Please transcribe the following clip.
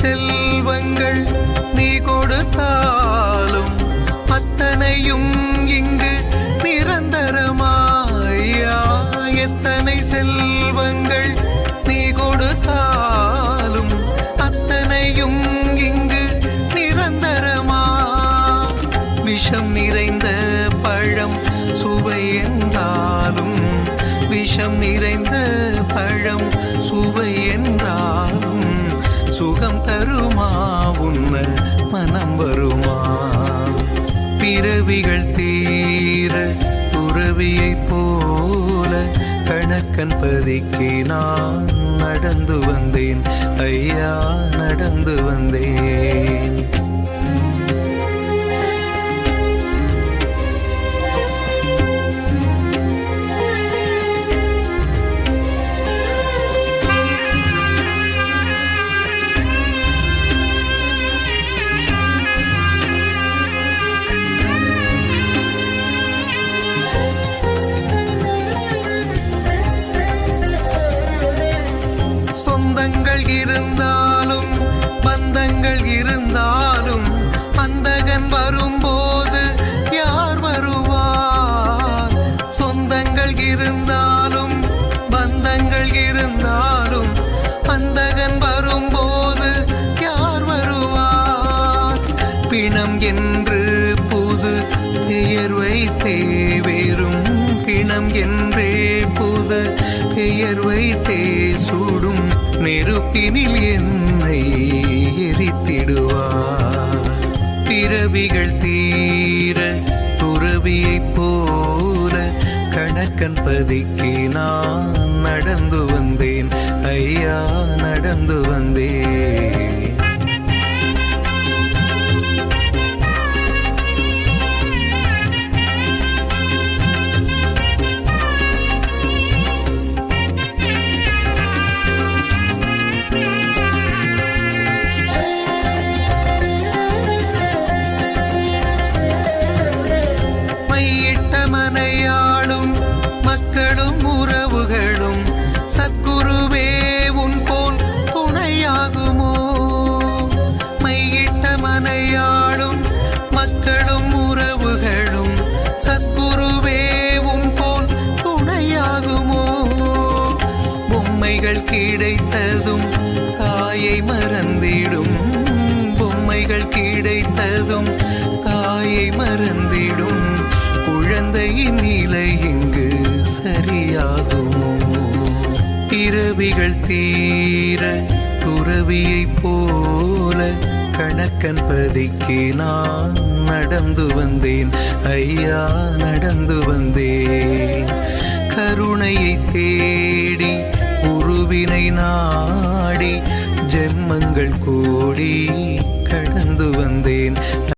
செல்வங்கள் நீ கொடுத்தாலும் அத்தனையும் இங்கு நிரந்தரமாயா. எத்தனை செல்வங்கள் நீ கொடுத்தாலும் அத்தனையும் இங்கு நிரந்தரமா. விஷம் நிறைந்த பழம் சுவை என்றாலும் விஷம் நிறைந்த பழம் சுவை என்றாலும் சுகம் தருமா? உன்ன மனம் வருமா? பிறவிகள் தீர துறவியை போல கணக்கன் பதிக்கு நான் நடந்து வந்தேன். ஐயா நடந்து வந்தேன். பந்தங்கள் இருந்தாலும் பந்தங்கள் இருந்தாலும் பந்தகன் வரும்போது யார் வருவார்? சொந்தங்கள் இருந்தாலும் பந்தங்கள் இருந்தாலும் பந்தகன் வரும்போது யார் வருவார்? பிணம் என்று புது பெயர் வைத்தே வேறும் பிணம் என்றே புது பெயர் வைத்தே சூடும் நெருப்பினில் என்னை எரித்திடுவார். பிறவிகள் தீர துறவியைப் போல கணக்கன் பதிக்கு நான் நடந்து வந்தேன். பொம்மைகள் கிடைத்ததும் தாயை மறந்திடும். பொம்மைகள் கிடைத்ததும் தாயை மறந்திடும். குழந்தையின் நிலை இங்கு சரியாகுமோ? இரவிகள் தீர துறவியைப் போல கணக்கன் பதிக்கு நான் நடந்து வந்தேன். ஐயா நடந்து வந்தேன் கருணையை தேடி உருவினை நாடி ஜென்மங்கள் கூடி கடந்து வந்தேன்.